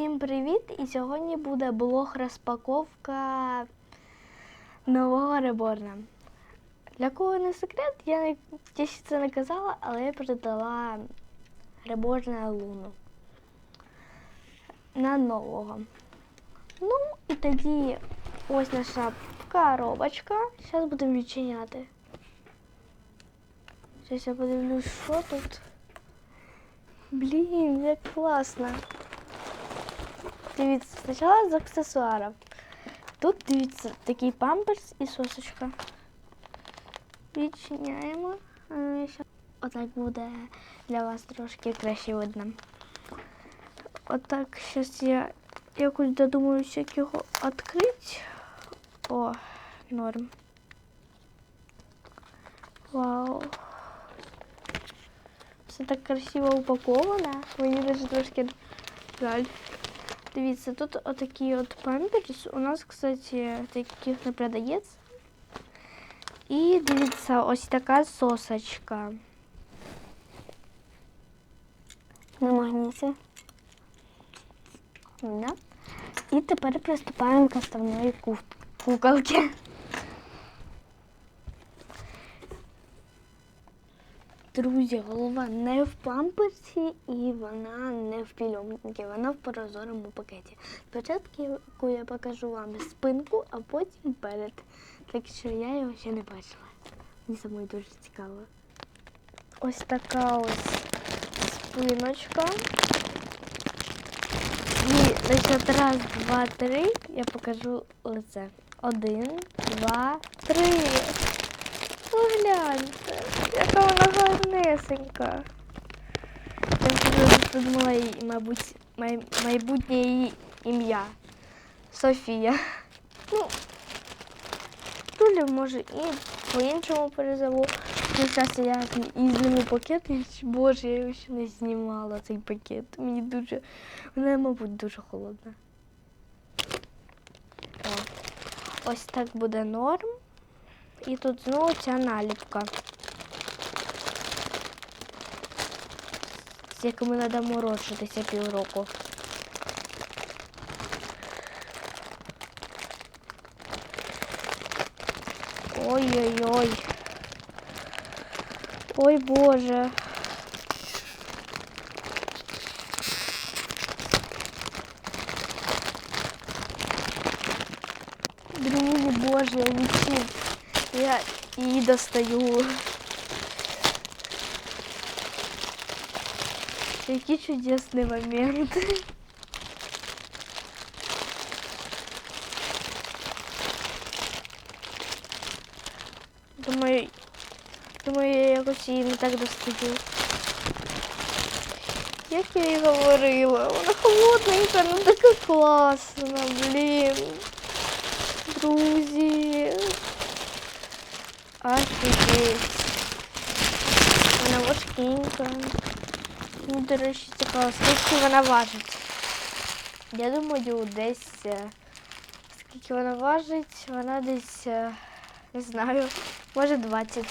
Всім привіт! І сьогодні буде блог розпаковка нового реборна. Для кого не секрет, я, не, я ще це не казала, але я передала реборна луну на нового. Ну, і тоді ось наша коробочка. Зараз будемо відчиняти. Зараз я подивлюсь, що тут. Блін, як класно. Дивіться, спочатку з аксесуарів. Тут дивіться такий памперс і сосочка. Відчиняємо. Отак буде для вас трошки краще видно. Отак зараз я якось додумаюся, як його відкрити. О, норм. Вау. Все так красиво упаковано. Мені навіть трошки жаль. Дивіться, тут отакі от памперс. У нас, кстати, таких не продається. І дивіться, ось така сосочка. На магніті. Да. І тепер приступаємо к основної куколки. Друзі, голова не в памперсі і вона не в пільомниці, вона в прозорому пакеті. Спочатку я покажу вам спинку, а потім перед. Так що я його ще не бачила. Мені самої дуже цікаво. Ось така ось спиночка. І значить, раз, два, три. Я покажу лице. Один, два, три. Вона гарнесенька. Я вже придумала мабуть, май, майбутнє її ім'я. Софія. Ну, Туля може і по-іншому перезову. Ну, зараз я і зніму пакет, і боже, я його ще не знімала, цей пакет. Мені дуже, вона, мабуть, дуже холодна. О, ось так буде норм. І тут знову ця наліпка. З якими треба морочитися півроку. Ой-ой-ой. Ой, Боже. Друзі, Боже, лічі. Я її достаю. Який чудесний момент. Думаю, думаю, я якось її не так достаю. Як я і говорила, вона холодненька, ну така класна, блін. Друзі. Офігеть. Вона важкенька. Мені, до речі, цікаво, скільки вона важить. Я думаю, десь е, скільки вона важить, вона десь, е, не знаю, може 20.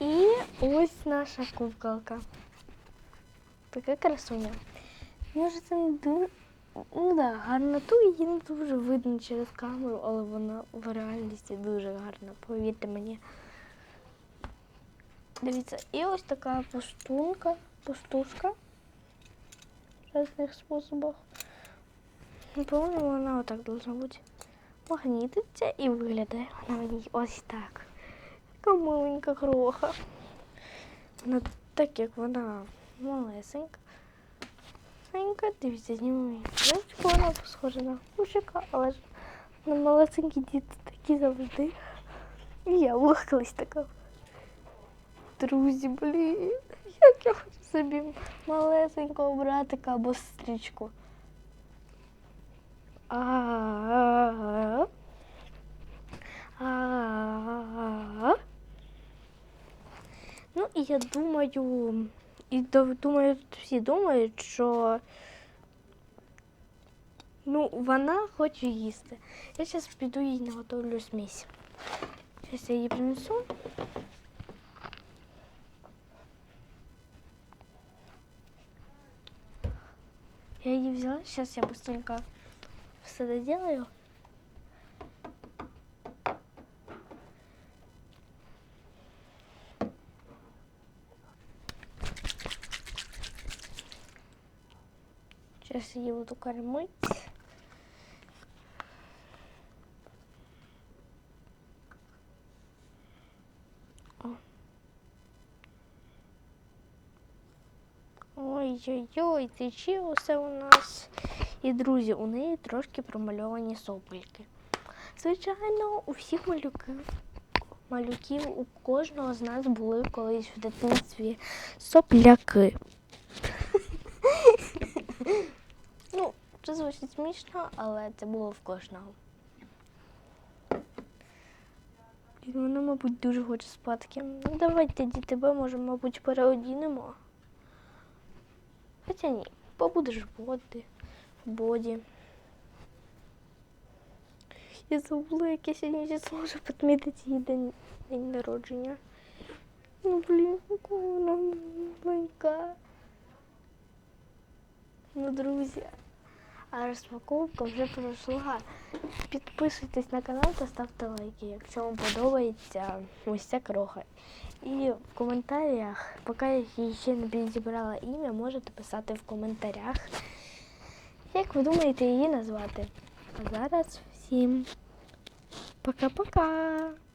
І ось наша куколка. Така красуня. Може, це не дуже. Ну да, гарна ту її не дуже видно через камеру, але вона в реальності дуже гарна, повірте мені. Дивіться, і ось така пустунка, пустушка в різних способах. По-моєму, вона отак должна бути. Магнітиться і виглядає вона мені ось так. Яка маленька кроха. Вона так як вона малесенька. Маленька, дивіться, зніму її. Вона схожа на кушика, але ж на малесенькі діти такі завжди. І я була така. Друзі, блін, як я хочу собі малесенького братика або. А-а-а. А-а-а. Ну і я думаю, і до- думаю, тут всі думають, що ну, вона хоче їсти. Я зараз піду їй наготовлю смесь. Сейчас я її принесу. Я її взяла. Сейчас я быстренько все доделаю. Сейчас я буду кормить. Ой-ой-ой, тече усе у нас. І друзі, у неї трошки промальовані сопельки. Звичайно, у всіх малюків, малюків у кожного з нас були колись в дитинстві сопляки. ну, це звучить смішно, але це було в кожного. Вона, мабуть, дуже хоче спадки. Ну, давайте, тебе, може, мабуть, переодінемо. Хоча ні, побудеш в боді. В боді. Я забула, яке сьогодні число, щоб відмітити її день, день народження. Ну, блін, вона маленька. Ну, друзі, а розпаковка вже пройшла. Підписуйтесь на канал та ставте лайки, якщо вам подобається ось ця кроха. І в коментарях, поки я ще не підібрала ім'я, можете писати в коментарях, як ви думаєте її назвати. А зараз всім пока-пока!